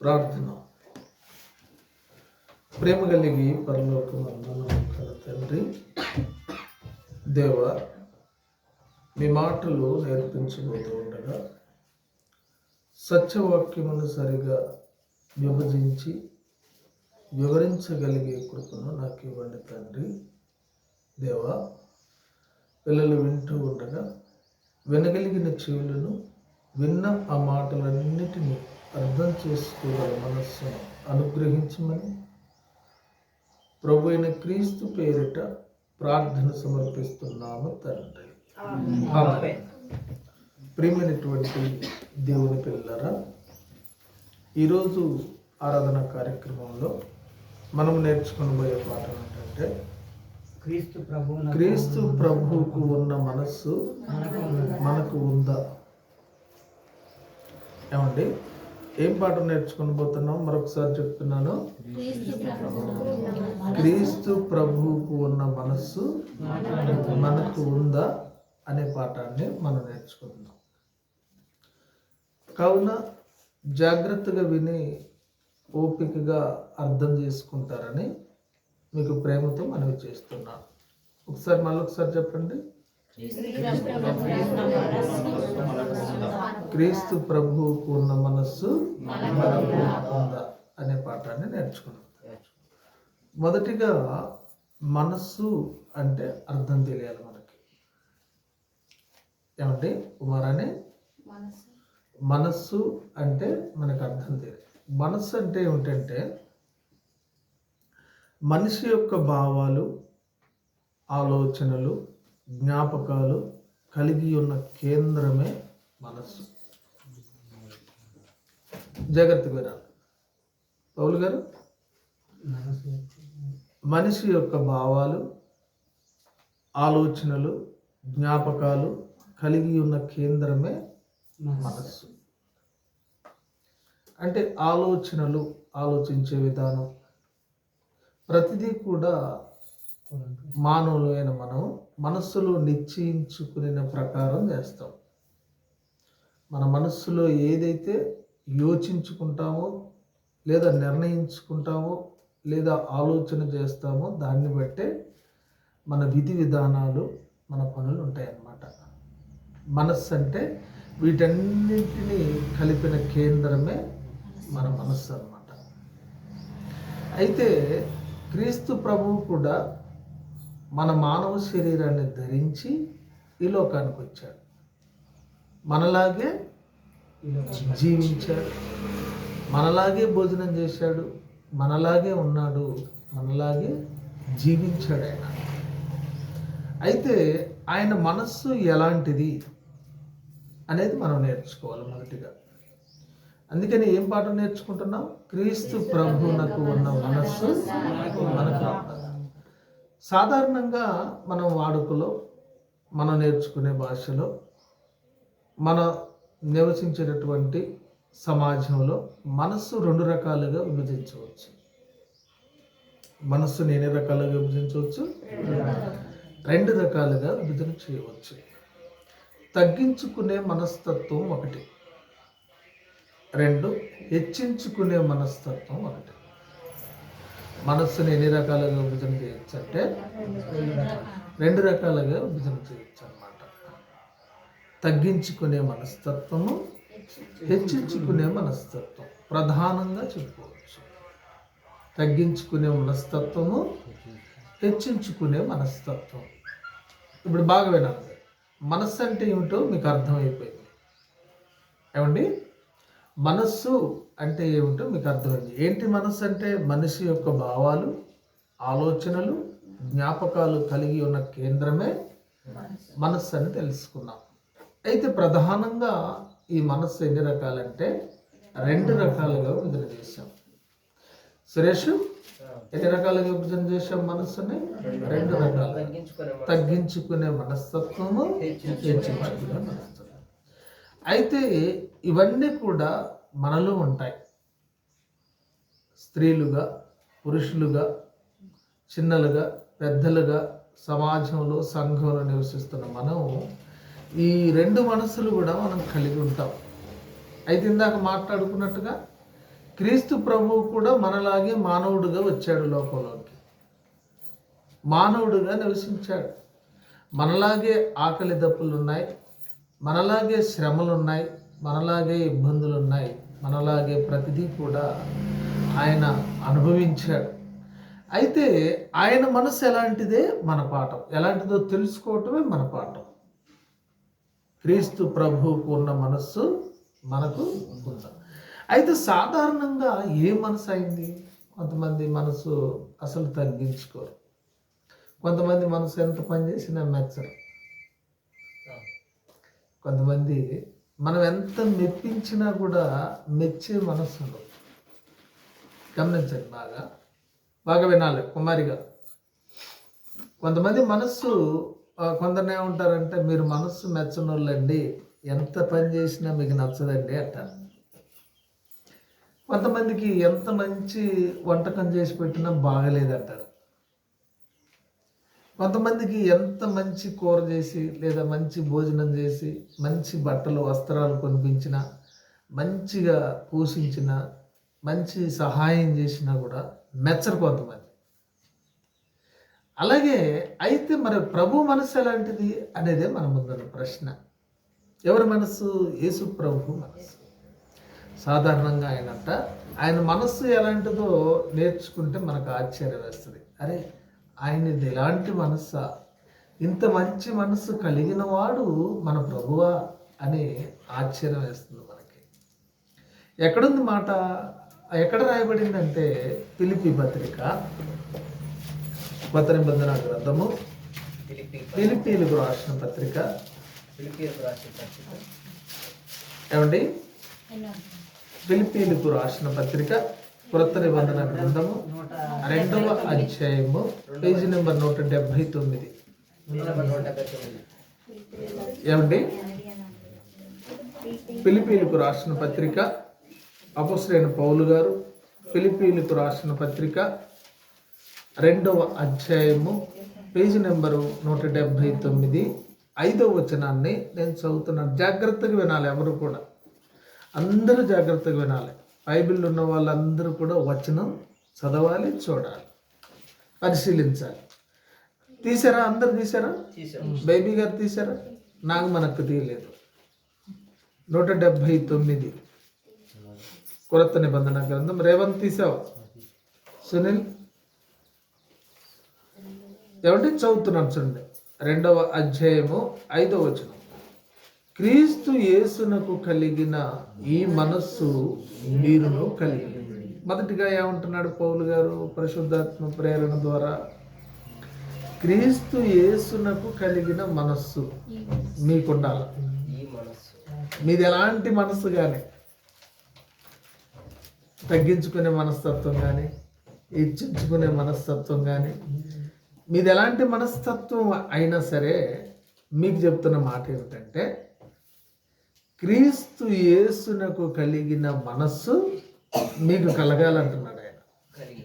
ప్రార్థన. ప్రేమ కలిగి పరలోకమందున కల తండ్రి దేవ మీ మాటలు నేర్పించబోతూ ఉండగా సత్యవాక్యమును సరిగా విభజించి వివరించగలిగే కృపను నాకు ఇవ్వండి తండ్రి దేవా. పిల్లలు వింటూ ఉండగా వినగలిగిన చెవులను విన్న ఆ మాటలన్నిటినీ అర్థం చేసుకోగల మనస్సును. అనుగ్రహించమని ప్రభు అయిన క్రీస్తు పేరిట ప్రార్థన సమర్పిస్తున్నాము తండ్రి. ప్రియమైనటువంటి దేవుని పిల్లరా ఈరోజు ఆరాధన కార్యక్రమంలో మనం నేర్చుకునబోయే పాఠం ఏంటంటే క్రీస్తు ప్రభు క్రీస్తు ప్రభువుకు ఉన్న మనస్సు మనకు ఉందా? ఏమండి? ఏం పాఠం నేర్చుకుని పోతున్నాం మరొకసారి చెప్తున్నాను. క్రీస్తు ప్రభువుకు ఉన్న మనస్సు. మనకు ఉందా అనే పాఠాన్ని మనం నేర్చుకుందాం. కావున జాగ్రత్తగా విని ఓపికగా అర్థం చేసుకుంటారని మీకు ప్రేమతో మనవి చేస్తున్నాను. ఒకసారి మళ్ళీ ఒకసారి చెప్పండి. క్రీస్తు ప్రభువుకు ఉన్న మనస్సు అనే పాఠాన్ని నేర్చుకున్నాం. మొదటిగా మనస్సు అంటే అర్థం తెలియాలి మనకి. ఏమండి? కుమారాని మనస్సు అంటే మనకు అర్థం తెలియదు మనస్సు అంటే ఏమిటంటే మనిషి యొక్క భావాలు ఆలోచనలు జ్ఞాపకాలు కలిగి ఉన్న కేంద్రమే మనస్సు. జాగ్రత్తగా వినాలి. పౌలు గారు? మనిషి యొక్క భావాలు ఆలోచనలు జ్ఞాపకాలు కలిగి ఉన్న కేంద్రమే మనస్సు. అంటే ఆలోచనలు ఆలోచించే విధానం. ప్రతిదీ కూడా మానవులైన మనం మనస్సులో నిశ్చయించుకునే ప్రకారం చేస్తాం. మన మనస్సులో ఏదైతే యోచించుకుంటామో లేదా నిర్ణయించుకుంటామో లేదా ఆలోచన చేస్తామో దాన్ని బట్టే మన విధి విధానాలు మన పనులు ఉంటాయన్నమాట. మనస్సు అంటే వీటన్నింటినీ కలిపిన కేంద్రమే మన మనస్సు అన్నమాట. అయితే క్రీస్తు ప్రభువు కూడా మన మానవ శరీరాన్ని ధరించి ఈ లోకానికి వచ్చాడు. మనలాగే జీవించాడు. మనలాగే భోజనం చేశాడు. మనలాగే ఉన్నాడు. మనలాగే జీవించాడు ఆయన. అయితే ఆయన మనస్సు ఎలాంటిది అనేది మనం నేర్చుకోవాలి మొదటిగా. అందుకని ఏం పాఠం నేర్చుకుంటున్నాం? క్రీస్తు ప్రభువునకు ఉన్న మనస్సు మనకు రావాలి. సాధారణంగా మనం వాడుకలో మనం నేర్చుకునే భాషలో మన నివసించేటటువంటి సమాజంలో మనస్సు రెండు రకాలుగా విభజించవచ్చు. మనస్సుని ఎన్ని రకాలుగా విభజించవచ్చు? రెండు రకాలుగా విభజన చేయవచ్చు. తగ్గించుకునే మనస్తత్వం ఒకటి. రెండు హెచ్చించుకునే మనస్తత్వం ఒకటి. మనస్సుని ఎన్ని రకాలుగా విభజన చేయొచ్చు అంటే రెండు రకాలుగా విభజన చేయొచ్చు అన్నమాట తగ్గించుకునే మనస్తత్వము హెచ్చించుకునే మనస్తత్వం. ప్రధానంగా చెప్పుకోవచ్చు. తగ్గించుకునే మనస్తత్వము హెచ్చించుకునే మనస్తత్వం. ఇప్పుడు బాగా వినాలి. మనస్సు అంటే ఏమిటో మీకు అర్థమైపోయింది. ఏమండి? మనస్సు అంటే ఏమిటో మీకు అర్థమైంది. ఏంటి మనస్సు అంటే? మనిషి యొక్క భావాలు ఆలోచనలు జ్ఞాపకాలు కలిగి ఉన్న కేంద్రమే మనస్సు. అని తెలుసుకున్నాం. అయితే ప్రధానంగా ఈ మనస్సు ఎన్ని రకాలంటే? రెండు రకాలుగా విభజన చేశాం. సురేష్ ఎన్ని రకాలుగా విభజన చేశాం మనస్సుని? రెండు రకాలు. తగ్గించుకునే మనస్తత్వము హెచ్చించుకునే మనస్తత్వం. అయితే ఇవన్నీ కూడా మనలో ఉంటాయి. స్త్రీలుగా పురుషులుగా చిన్నలుగా పెద్దలుగా సమాజంలో సంఘంలో నివసిస్తున్న మనం ఈ రెండు మనసులు కూడా మనం కలిగి ఉంటాం. అయితే ఇందాక మాట్లాడుకున్నట్టుగా క్రీస్తు ప్రభువు కూడా మనలాగే మానవుడిగా వచ్చాడు లోకంలోకి. మానవుడిగా నివసించాడు. మనలాగే ఆకలి దప్పులు ఉన్నాయి మనలాగే శ్రమలు ఉన్నాయి మనలాగే ఇబ్బందులు ఉన్నాయి మనలాగే ప్రతిదీ కూడా ఆయన అనుభవించాడు. అయితే ఆయన మనసు ఎలాంటిదే? మన పాఠం. ఎలాంటిదో తెలుసుకోవటమే మన పాఠం. క్రీస్తు ప్రభువుకు ఉన్న మనస్సు మనకు ఉందా? అయితే సాధారణంగా ఏ మనసు అయింది? కొంతమంది మనసు అసలు తగ్గించుకోరు. కొంతమంది మనసు ఎంత పని చేసినా మెచ్చరు. కొంతమంది మనం ఎంత మెప్పించినా కూడా మెచ్చే మనసు ఉండదు గమనించండి బాగా. బాగా వినాలి కుమారిగా కొంతమంది మనస్సు కొందరు ఏమంటారంటే మీరు మనస్సు మెచ్చనోళ్ళండి ఎంత పని చేసినా మీకు నచ్చదండి అంటారు. కొంతమందికి ఎంత మంచి వంటకం చేసి పెట్టినా బాగలేదంటారు. కొంతమందికి ఎంత మంచి కూర చేసి లేదా మంచి భోజనం చేసి మంచి బట్టలు వస్త్రాలు కొనిపించినా మంచిగా పోషించిన మంచి సహాయం చేసినా కూడా మెచ్చరు కొంతమంది. అలాగే అయితే మరి ప్రభు మనసు ఎలాంటిది అనేదే మన ముందున్న ప్రశ్న. ఎవరి మనస్సు? యేసు ప్రభు మనస్సు. సాధారణంగా ఆయనంట ఆయన మనస్సు ఎలాంటిదో నేర్చుకుంటే మనకు ఆశ్చర్యం వేస్తుంది అరే ఆయనది ఎలాంటి మనస్సా ఇంత మంచి మనస్సు కలిగిన వాడు మన ప్రభువా అని ఆశ్చర్యం వేస్తుంది మనకి. ఎక్కడుంది మాట? ఎక్కడ రాయబడిందంటే పిలిపి పత్రిక. కొత్త నిబంధన గ్రంథము. పిలిపీలకు రాసిన పత్రిక. ఫిలిప్పీలకు రాసిన పత్రిక. ఏమండి? ఫిలిపీలకు రాసిన పత్రిక. కొత్త నిబంధన గ్రంథము రెండవ అధ్యాయము పేజీ నెంబర్ నూట డెబ్భై తొమ్మిది. డెబ్బై తొమ్మిది ఏమండి? ఫిలిపీలకు రాసిన పత్రిక అపసరైన పౌలు గారు ఫిలిపీలకు రాసిన పత్రిక రెండవ అధ్యాయము పేజీ నెంబరు నూట డెబ్భై తొమ్మిది. ఐదవ వచనాన్ని నేను చదువుతున్నాను. జాగ్రత్తగా వినాలి ఎవరు కూడా. అందరూ జాగ్రత్తగా వినాలి. బైబిల్ ఉన్న వాళ్ళందరూ కూడా వచనం చదవాలి చూడాలి పరిశీలించాలి. తీసారా? అందరు తీసారా? తీసాం. బేబీ గారు తీసారా? నాకు మనకు తీయలేదు. నూట డెబ్భై తొమ్మిది. కొరత నిబంధన గ్రంథం. రేవంత్ తీసావా? సునీల్? ఏమంటే చదువుతున్నాను చూడండి. రెండవ అధ్యాయము ఐదవ వచనం. క్రీస్తు యేసునకు కలిగిన ఈ మనస్సు మీరును కలిగి మొదటిగా ఏమంటున్నాడు పౌలు గారు? పరిశుద్ధాత్మ ప్రేరణ ద్వారా క్రీస్తు యేసునకు కలిగిన మనస్సు మీకుండాలి. ఈ మీది ఎలాంటి మనస్సు కానీ తగ్గించుకునే మనస్తత్వం కానీ హెచ్చించుకునే మనస్తత్వం కానీ మీది ఎలాంటి మనస్తత్వం అయినా సరే మీకు చెప్తున్న మాట ఏమిటంటే క్రీస్తు యేసునకు కలిగిన మనస్సు మీకు కలగాలంటున్నాడు ఆయన. కలిగి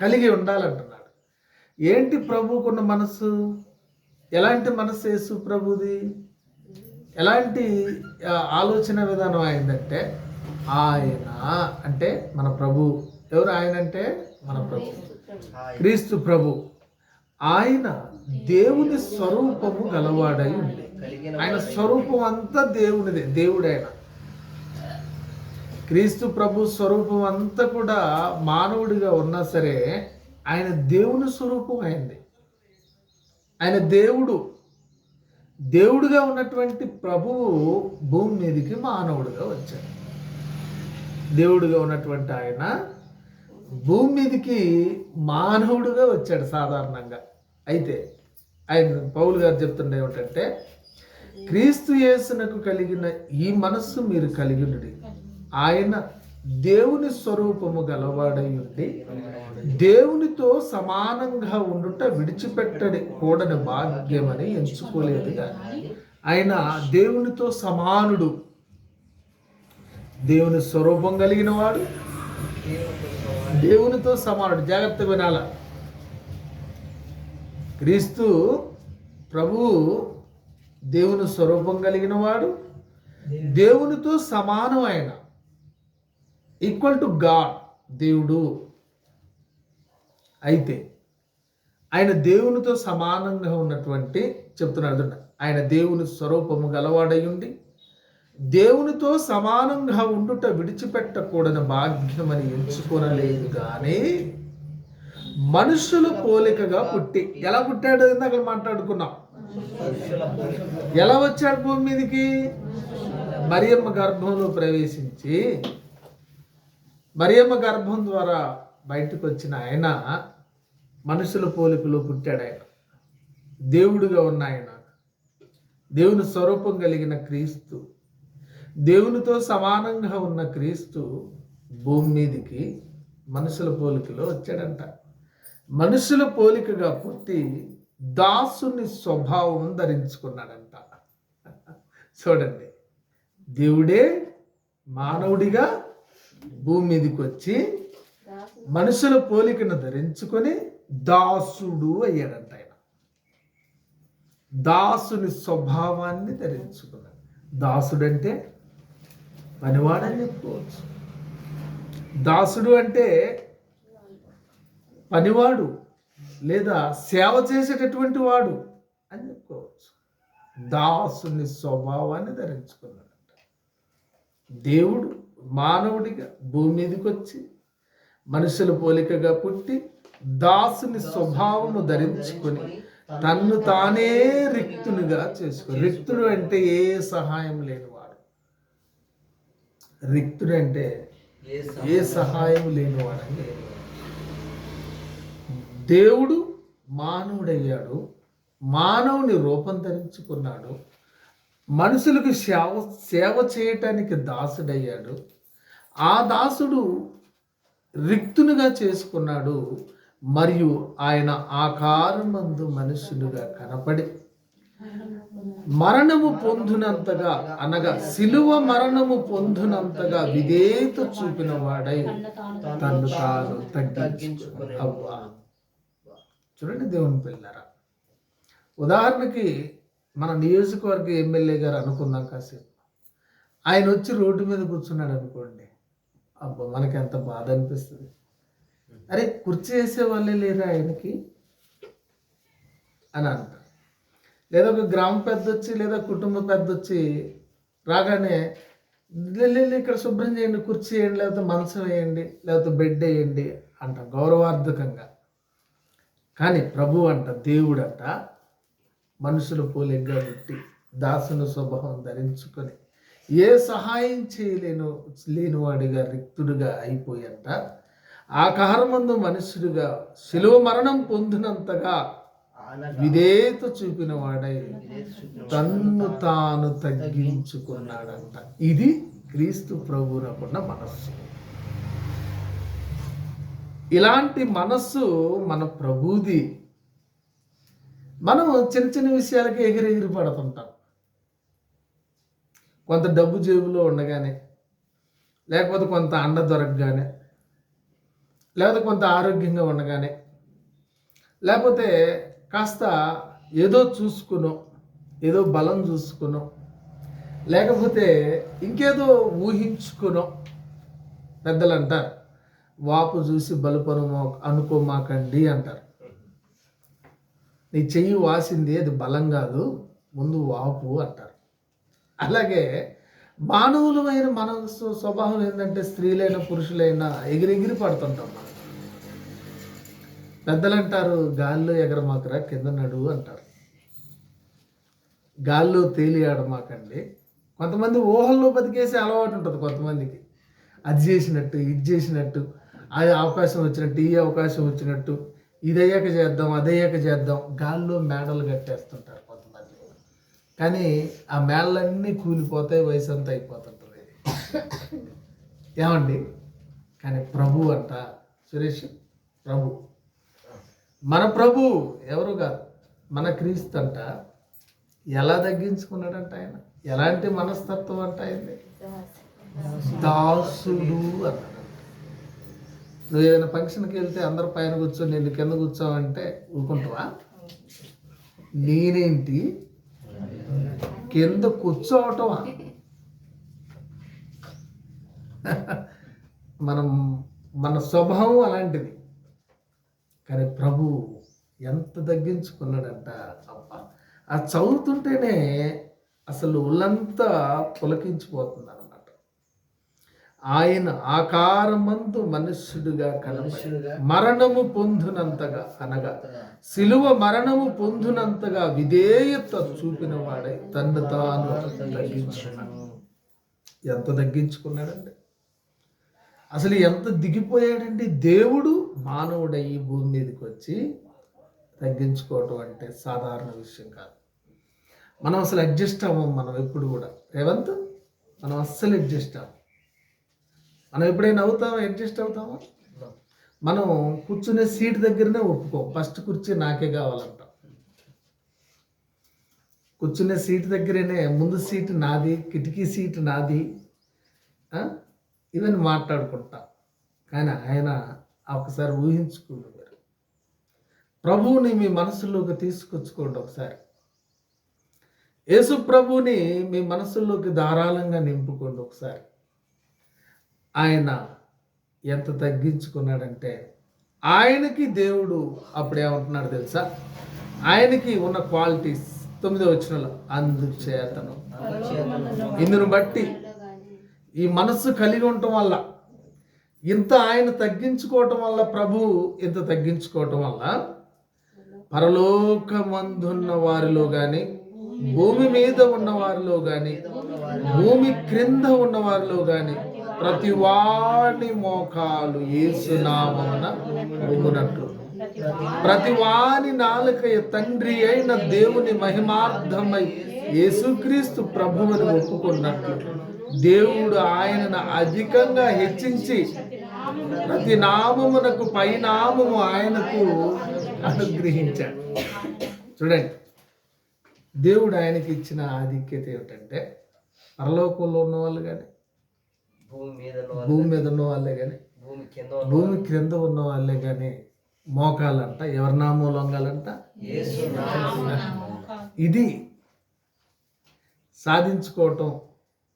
కలిగి ఉండాలంటున్నాడు. ఏంటి ప్రభువుకున్న మనస్సు? ఎలాంటి మనస్సు యేసు ప్రభుది? ఎలాంటి ఆలోచన విధానం అయిందంటే ఆయన అంటే మన ప్రభు. ఎవరు ఆయన అంటే? మన ప్రభు. క్రీస్తు ప్రభు. ఆయన దేవుని స్వరూపము గలవాడై ఉంది ఆయన స్వరూపం అంతా దేవునిదే దేవుడైన. క్రీస్తు ప్రభు స్వరూపం అంతా కూడా మానవుడిగా ఉన్నా సరే ఆయన దేవుని స్వరూపం అయింది. ఆయన దేవుడు. దేవుడుగా ఉన్నటువంటి ప్రభువు భూమి మీదకి మానవుడిగా వచ్చాడు. దేవుడుగా ఉన్నటువంటి ఆయన భూమి మీదకి మానవుడుగా వచ్చాడు సాధారణంగా. అయితే ఆయన పౌలు గారు చెప్తుండే ఏమిటంటే క్రీస్తు యేసునకు కలిగిన ఈ మనస్సు మీరు కలిగి ఆయన దేవుని స్వరూపము గలవాడై ఉండి దేవునితో సమానంగా ఉండుట విడిచిపెట్టడి కూడని భాగ్యమని ఎంచుకోలేదు కానీ ఆయన దేవునితో సమానుడు. దేవుని స్వరూపం కలిగిన వాడు దేవునితో సమానుడు. జాగ్రత్త వినాల. క్రీస్తు ప్రభు దేవుని స్వరూపం కలిగిన వాడు దేవునితో సమానం ఈక్వల్ టు గాడ్ దేవుడు. అయితే ఆయన దేవునితో సమానంగా ఉన్నటువంటి చెప్తున్నాడు ఆయన దేవుని స్వరూపము గలవాడై ఉండి దేవునితో సమానంగా ఉండుట విడిచిపెట్టకూడని భాగ్యమని ఎంచుకొనలేదు కానీ మనుషుల పోలికగా పుట్టి ఎలా పుట్టాడు? ఇందాక మాట్లాడుకున్నాం. ఎలా వచ్చాడు భూమి మీదకి? మరియమ్మ గర్భంలో ప్రవేశించి మరియమ్మ గర్భం ద్వారా బయటకు వచ్చిన ఆయన మనుషుల పోలికలో పుట్టాడు ఆయన. దేవుడిగా ఉన్న ఆయన. దేవుని స్వరూపం కలిగిన క్రీస్తు. దేవునితో సమానంగా ఉన్న క్రీస్తు భూమి మీదకి మనుషుల పోలికలో వచ్చాడంట. మనుషుల పోలికగా పుట్టి దాసుని స్వభావం ధరించుకున్నాడంట. చూడండి. దేవుడే మానవుడిగా భూమి మీదకి వచ్చి మనుషుల పోలికను ధరించుకొని దాసుడు అయ్యాడంట ఆయన. దాసుని స్వభావాన్ని ధరించుకున్నాడు. దాసుడంటే పనివాడని చెప్పుకోవచ్చు. దాసుడు అంటే పనివాడు. లేదా సేవ చేసేటటువంటి వాడు అని చెప్పుకోవచ్చు. దాసుని స్వభావాన్ని ధరించుకున్నాడంట. దేవుడు మానవుడిగా భూమి మీదకి వచ్చి మనుషుల పోలికగా పుట్టి దాసుని స్వభావము ధరించుకొని తన్ను తానే రిక్తునిగా చేసుకో రిక్తుడు అంటే ఏ సహాయం లేనివాడు? రిక్తుడు అంటే ఏ సహాయం లేనివాడని దేవుడు మానవుడయ్యాడు. మానవుని రూపం ధరించుకున్నాడు మనుషులకు సేవ సేవ చేయటానికి దాసుడయ్యాడు. ఆ దాసుడు రిక్తునిగా చేసుకున్నాడు. మరియు ఆయన ఆకారమందు మనుషులుగా కనపడి మరణము పొందునంతగా అనగా సిలువ మరణము పొందునంతగా విధేయత చూపిన వాడై తను తాను తగ్గించుకుని అవ్వా. చూడండి దేవుని పిల్లరా. ఉదాహరణకి మన నియోజకవర్గ ఎమ్మెల్యే గారు అనుకుందాం కాసేపు. ఆయన వచ్చి రోడ్డు మీద కూర్చున్నాడు అనుకోండి. అబ్బా మనకి ఎంత బాధ అనిపిస్తుంది. అరే కుర్చీ వేసే వాళ్ళే లేరా ఆయనకి? అని అంటారు లేదా ఒక గ్రామ పెద్ద వచ్చి లేదా కుటుంబ పెద్ద వచ్చి రాగానే వెళ్ళి ఇక్కడ శుభ్రం చేయండి కుర్చీ వేయండి లేకపోతే మంచం వేయండి లేకపోతే బెడ్ వేయండి అంటాం గౌరవార్థకంగా. కానీ ప్రభు అంట దేవుడంట మనుషుల పోలిగ్గా పుట్టి దాసుని స్వభావం ధరించుకొని ఏ సహాయం చేయలేను లేనివాడిగా రిక్తుడుగా అయిపోయంట. ఆకారమందు మనుషుడిగా శిలువ మరణం పొందినంతగా విధేయత చూపిన వాడై తన్ను తాను తగ్గించుకున్నాడంట. ఇది క్రీస్తు ప్రభువునకున్న మనస్సు. ఇలాంటి మనస్సు మన ప్రభుది. మనం చిన్న చిన్న విషయాలకి ఎగిరెగిరి పడుతుంటాం. కొంత డబ్బు జేబులో ఉండగానే లేకపోతే కొంత అండ దొరకగానే లేకపోతే కొంత ఆరోగ్యంగా ఉండగానే లేకపోతే కాస్త ఏదో చూసుకునో ఏదో బలం చూసుకునో లేకపోతే ఇంకేదో ఊహించుకునో పెద్దలు అంటారు వాపు చూసి బలుపను అనుకోమాకండి అంటారు. నీ చెయ్యి వాసింది అది బలం కాదు ముందు వాపు అంటారు. అలాగే మానవులమైన మన స్వ- స్వభావం ఏంటంటే స్త్రీలైన పురుషులైనా ఎగిరెగిరి పడుతుంటాం మనం. పెద్దలు అంటారు గాల్లో ఎగరమాకరా కింద నడువు అంటారు. గాల్లో తేలి ఆడమాకండి. కొంతమంది ఊహల్లో బతికేసే అలవాటు ఉంటుంది కొంతమందికి. అది చేసినట్టు ఇది చేసినట్టు. అది అవకాశం వచ్చినట్టు ఈ అవకాశం వచ్చినట్టు ఇదయ్యాక చేద్దాం అదయ్యాక చేద్దాం గాల్లో మేడలు కట్టేస్తుంటారు కొంతమంది. కానీ ఆ మేడలన్నీ కూలిపోతాయి వయసు అంతా అయిపోతుంటుంది. ఏమండి? కానీ ప్రభు అంట సురేష్ ప్రభు. మన ప్రభు ఎవరు కాదు? మన క్రీస్తు అంట. ఎలా తగ్గించుకున్నాడంట ఆయన? ఎలాంటి మనస్తత్వం అంట ఆయన్ని? దాసుడు అంట. నువ్వు ఏదైనా ఫంక్షన్కి వెళ్తే అందరు పైన కూర్చొని నేను కింద కూర్చోవంటే ఊరుకుంటావా? నేనేంటి? కింద కూర్చోవటమా మనం మన స్వభావం అలాంటిది. కానీ ప్రభు ఎంత తగ్గించుకున్నాడంట అబ్బా. ఆ చదువుతుంటేనే అసలు ఒళ్ళంతా పులకించిపోతుంది ఆయన ఆకారమందు మనుష్యుడిగా కనబడి మనుష్యుడుగా మరణము పొందునంతగా అనగా సిలువ మరణము పొందునంతగా విధేయత చూపిన వాడే తన్ను తాను తగ్గించుకున్నాడు. ఎంత తగ్గించుకున్నాడండి? అసలు ఎంత దిగిపోయాడండి? దేవుడు మానవుడై ఈ భూమి మీదకి వచ్చి తగ్గించుకోవటం అంటే సాధారణ విషయం కాదు. మనం అసలు అడ్జస్ట్ అవ్వం మనం ఎప్పుడు కూడా. రేవంత్ మనం అస్సలు అడ్జస్ట్ అవ్వం. మనం ఎప్పుడైనా అవుతామా అడ్జస్ట్ అవుతామా మనం కూర్చునే సీట్ దగ్గరనే ఒప్పుకోం. ఫస్ట్ కుర్చీ నాకే కావాలంటాం. కూర్చునే సీట్ దగ్గరనే ముందు సీట్ నాది కిటికీ సీట్ నాది ఇవన్నీ మాట్లాడుకుంటాం. కానీ ఆయన ఒకసారి ఊహించుకోండి ప్రభువుని మీ మనసులోకి తీసుకొచ్చుకోండి ఒకసారి. యేసు ప్రభువుని మీ మనసులోకి ధారాళంగా నింపుకోండి ఒకసారి. ఆయన ఎంత తగ్గించుకున్నాడంటే ఆయనకి దేవుడు అప్పుడు ఏమంటున్నాడు తెలుసా? ఆయనకి ఉన్న క్వాలిటీస్ తొమ్మిదో వచ్చిన అందుచేతను ఇందును బట్టి ఈ మనస్సు కలిగి ఉండటం వల్ల ఇంత ఆయన తగ్గించుకోవటం వల్ల ప్రభు ఇంత తగ్గించుకోవటం వల్ల పరలోకమందున్న వారిలో కానీ భూమి మీద ఉన్న వారిలో కానీ భూమి క్రింద ఉన్న వారిలో కానీ ప్రతి వాడి మోకాలు ఏసునామమున వంగునట్లు ప్రతి వాని నాలుక తండ్రి అయిన దేవుని మహిమార్థమై యేసుక్రీస్తు ప్రభువుని ఒప్పుకున్నట్లు దేవుడు ఆయనను అధికంగా హెచ్చించి ప్రతి నామమునకు పైనామము ఆయనకు అనుగ్రహించాడు. చూడండి దేవుడు ఆయనకి ఇచ్చిన ఆధిక్యత ఏమిటంటే పరలోకంలో ఉన్న వాళ్ళు కానీ భూమి మీద ఉన్న వాళ్ళు, భూమి మీద ఉన్న వాళ్ళే కానీ భూమి కింద ఉన్న భూమి క్రింద ఉన్న వాళ్ళే కానీ మోకాలంట ఎవరి నామం లొంగాలంట యేసు నామమున. ఇది సాధించుకోవటం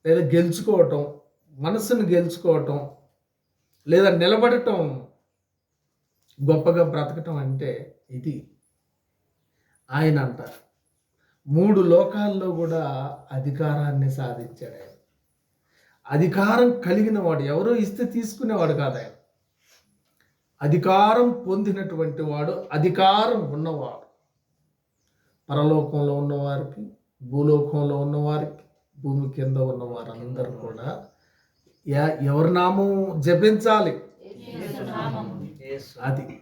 లేదా గెలుచుకోవటం మనసును గెలుచుకోవటం లేదా నిలబడటం గొప్పగా బ్రతకటం అంటే ఇది. ఆయన అంటారు మూడు లోకాల్లో కూడా అధికారాన్ని సాధించాడు ఆయన. అధికారం కలిగిన వాడు ఎవరో ఇస్తే తీసుకునేవాడు కాదు ఆయన. అధికారం పొందినటువంటి వాడు అధికారం ఉన్నవాడు. పరలోకంలో ఉన్నవారికి భూలోకంలో ఉన్నవారికి భూమి కింద ఉన్న వారందరూ కూడా ఎవరి నామం జపించాలి? అది.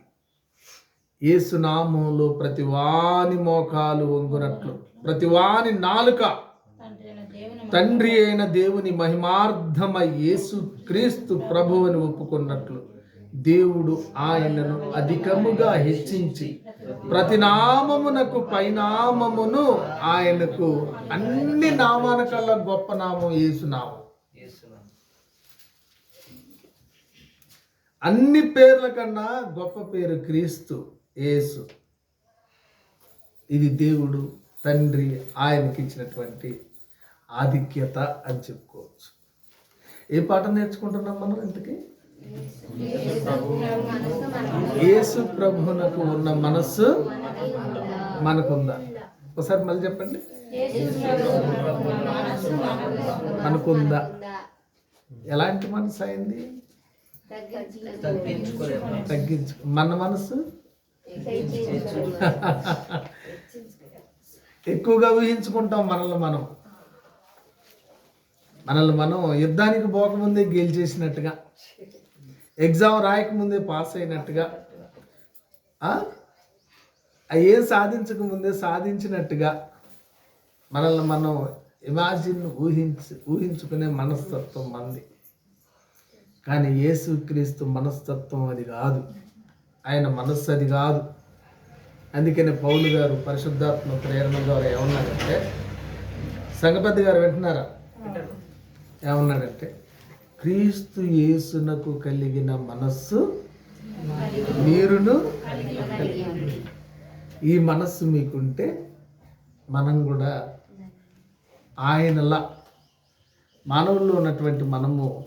యేసు నామంలో ప్రతి వాని మోకాలు వంగునట్లు ప్రతి వాని నాలుక తండ్రి అయిన దేవుని మహిమార్థమ యేసు క్రీస్తు ప్రభువుని ఒప్పుకున్నట్లు దేవుడు ఆయనను అధికముగా హెచ్చించి ప్రతి నామమునకు పైనామమును ఆయనకు అన్ని నామానకల్లా గొప్ప నామం యేసునామం అన్ని పేర్ల కన్నా గొప్ప పేరు క్రీస్తు యేసు. ఇది దేవుడు తండ్రి ఆయనకి ఇచ్చినటువంటి ఆధిక్యత అని చెప్పుకోవచ్చు. ఏ పాట నేర్చుకుంటున్నాం మనం ఇంతకీ? యేసు ప్రభునకు ఉన్న మనస్సు మనకుందా? ఒకసారి మళ్ళీ చెప్పండి. మనకుందా? ఎలాంటి మనసు అయింది? తగ్గించు మన మనసు ఎక్కువగా ఊహించుకుంటాం మనల్ని మనం. మనల్ని మనం యుద్ధానికి పోకముందే గెలిచేసినట్టుగా. ఎగ్జామ్ రాయకముందే పాస్ అయినట్టుగా. ఏం సాధించకముందే సాధించినట్టుగా మనల్ని మనం ఇమాజిన్ ఊహించి ఊహించుకునే మనస్తత్వం మంది కానీ యేసుక్రీస్తు మనస్తత్వం అది కాదు. ఆయన మనస్సు అది కాదు. అందుకనే పౌలు గారు పరిశుద్ధాత్మ ప్రేరణ ద్వారా ఏమన్నారంటే సంగపతి గారు వింటున్నారా? ఏమన్నాడంటే క్రీస్తు యేసునకు కలిగిన మనస్సు మీరును ఈ మనస్సు మీకుంటే మనం కూడా ఆయనలా మానవుల్లో ఉన్నటువంటి మనము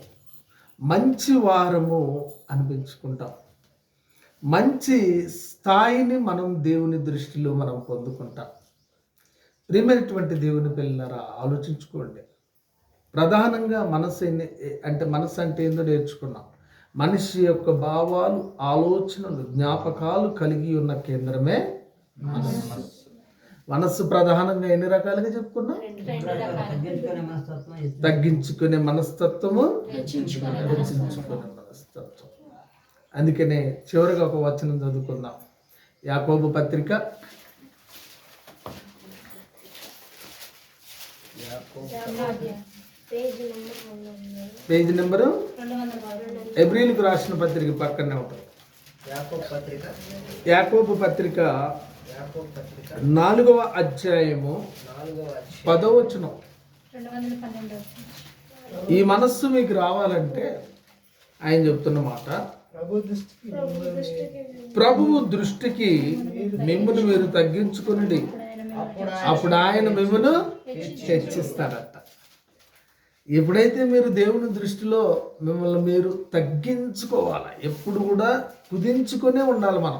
మంచి వారము అనిపించుకుంటాం. మంచి స్థాయిని మనం దేవుని దృష్టిలో మనం పొందుకుంటాం. ప్రియమైనటువంటి దేవుని పిల్లరా ఆలోచించుకోండి. ప్రధానంగా మనసు ఎన్ని- అంటే మనసు అంటే ఏందో నేర్చుకున్నాం. మనిషి యొక్క భావాలు ఆలోచనలు జ్ఞాపకాలు కలిగి ఉన్న కేంద్రమే మనస్సు. మనస్సు ప్రధానంగా ఎన్ని రకాలుగా చెప్పుకున్నాం? తగ్గించుకునే మనస్తత్వము? హెచ్చించుకునే మనస్తత్వం. అందుకనే చివరిగా ఒక వచనం చదువుకుందాం. యాకోబు పత్రిక. పేజ్ నెంబరు ఎబ్రిల్కు రాసిన పత్రిక పక్కనే ఉంటుంది. యాకోబు పత్రిక? యాకోబు పత్రిక యాకోబు పత్రిక? నాలుగవ అధ్యాయము నాలుగవ అధ్యాయం. పదవచనం ఈ మనస్సు మీకు రావాలంటే ఆయన చెప్తున్న మాట ప్రభువు దృష్టికి మిమ్మల్ని మీరు తగ్గించుకుని అప్పుడు ఆయన మిమ్మల్ని హెచ్చిస్తాడట ఎప్పుడైతే మీరు దేవుని దృష్టిలో మిమ్మల్ని మీరు తగ్గించుకోవాలి ఎప్పుడు కూడా కుదించుకునే ఉండాలి మనం.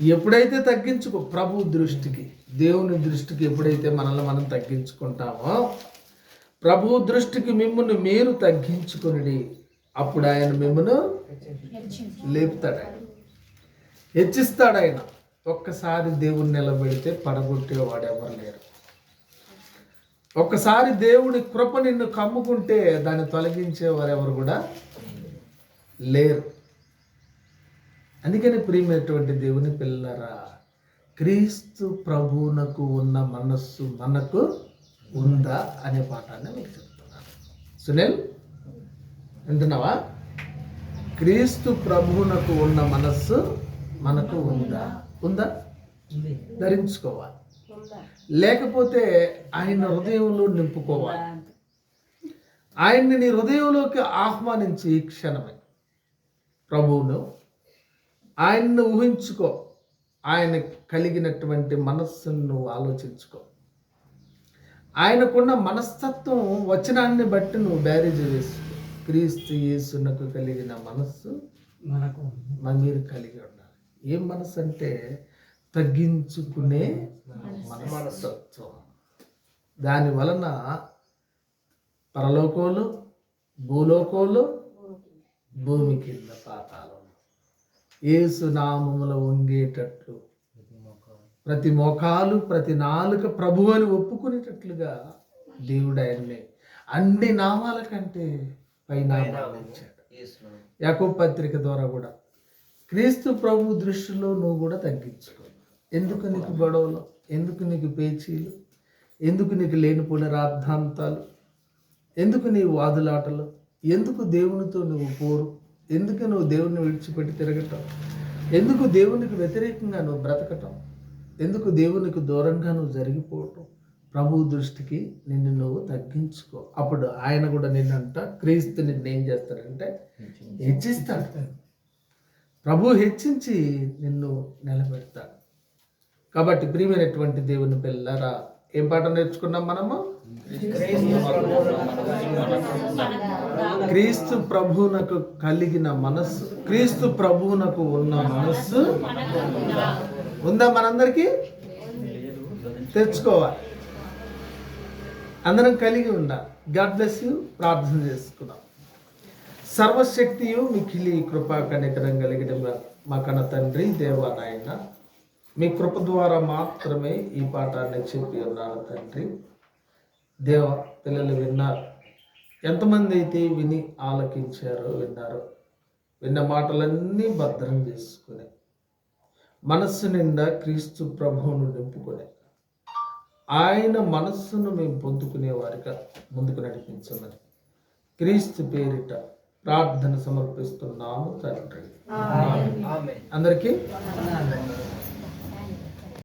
ఎప్పుడైతే తగ్గించుకో ప్రభు దృష్టికి దేవుని దృష్టికి ఎప్పుడైతే మనల్ని మనం తగ్గించుకుంటామో ప్రభు దృష్టికి మిమ్మల్ని మీరు తగ్గించుకుని అప్పుడు ఆయన మిమ్మల్ని లేపుతాడు. ఆయన హెచ్చిస్తాడు ఆయన. ఒక్కసారి దేవుని నిలబెడితే పడగొట్టేవాడు ఎవరు లేరు. ఒక్కసారి దేవుని కృప నిన్ను కమ్ముకుంటే దాన్ని తొలగించేవారు ఎవరు కూడా లేరు. అందుకని ప్రియమైనటువంటి దేవుని పిల్లరా క్రీస్తు ప్రభువునకు ఉన్న మనస్సు మనకు ఉందా అనే పాఠాన్ని మీకు చెప్తున్నాను. సునీల్ వింటున్నావా? క్రీస్తు ప్రభువునకు ఉన్న మనస్సు మనకు ఉందా? ఉందా? ఉంది. ధరించుకోవాలి. లేకపోతే ఆయన హృదయంలో నింపుకోవాలి. ఆయన్ని నీ హృదయంలోకి ఆహ్వానించి ఈ క్షణమే. ప్రభువును ఆయన్ని ఊహించుకో. ఆయన కలిగినటువంటి మనస్సును నువ్వు ఆలోచించుకో. ఆయనకున్న మనస్తత్వం వచనాన్ని బట్టి నువ్వు బ్యారేజ్ వేసుకో క్రీస్తు యేసునకు కలిగిన మనస్సు మనకు మన మీరు కలిగి ఉండాలి. ఏం మనసు అంటే తగ్గించుకునే మనస్తత్వం. దాని వలన పరలోకోలు భూలోకోలు భూమి కింద పాతాలు ఏసు నామముల వంగేటట్లు ప్రతి మోకాలు ప్రతి నాలుక ప్రభు అని ఒప్పుకునేటట్లుగా దేవుడు ఆయన్ని అన్ని నామాల కంటే పై నామాలు ఇచ్చాడు. యాకోబ్ పత్రిక ద్వారా కూడా క్రీస్తు ప్రభు దృష్టిలో నువ్వు కూడా తగ్గించుకో. ఎందుకు నీకు గొడవలు? ఎందుకు నీకు పేచీలు? ఎందుకు నీకు లేనిపోయిన రాద్ధాంతాలు? ఎందుకు నీ వాదులాటలు? ఎందుకు దేవునితో నువ్వు పోరు? ఎందుకు నువ్వు దేవుని విడిచిపెట్టి తిరగటం? ఎందుకు దేవునికి వ్యతిరేకంగా నువ్వు బ్రతకటం? ఎందుకు దేవునికి దూరంగా నువ్వు జరిగిపోవటం? ప్రభు దృష్టికి నిన్ను నువ్వు తగ్గించుకో. అప్పుడు ఆయన కూడా నిన్నంట క్రీస్తు నిన్ను ఏం చేస్తాడంటే హెచ్చిస్తాడు. ప్రభు హెచ్చించి నిన్ను నిలబెడతాడు. కాబట్టి ప్రియమైనటువంటి దేవుని పిల్లరా ఏం పాట నేర్చుకున్నాం మనము? క్రీస్తు ప్రభువునకు కలిగిన మనస్సు క్రీస్తు ప్రభువునకు ఉన్న మనస్సు ఉందా మనందరికీ? తెచ్చుకోవాలి. అందరం కలిగి ఉండాలి. God bless you. ప్రార్థన చేసుకుందాం. సర్వశక్తియు మిఖిలి కృపా కనికరం కలిగిన మా- కన కన్న తండ్రి దేవా నాయన మీ కృప ద్వారా మాత్రమే ఈ పాఠాన్ని చెప్పి ఉన్నాను తండ్రి. దేవ పిల్లలు విన్నారు. ఎంతమంది అయితే విని ఆలకించారో విన్నారో. విన్న మాటలన్నీ భద్రం చేసుకుని మనస్సు నిండా క్రీస్తు ప్రభువును నింపుకునే ఆయన మనస్సును మేము పొందుకునే వారిగా ముందుకు నడిపించమని క్రీస్తు పేరిట ప్రార్థన సమర్పిస్తున్నాము తండ్రి. అందరికీ.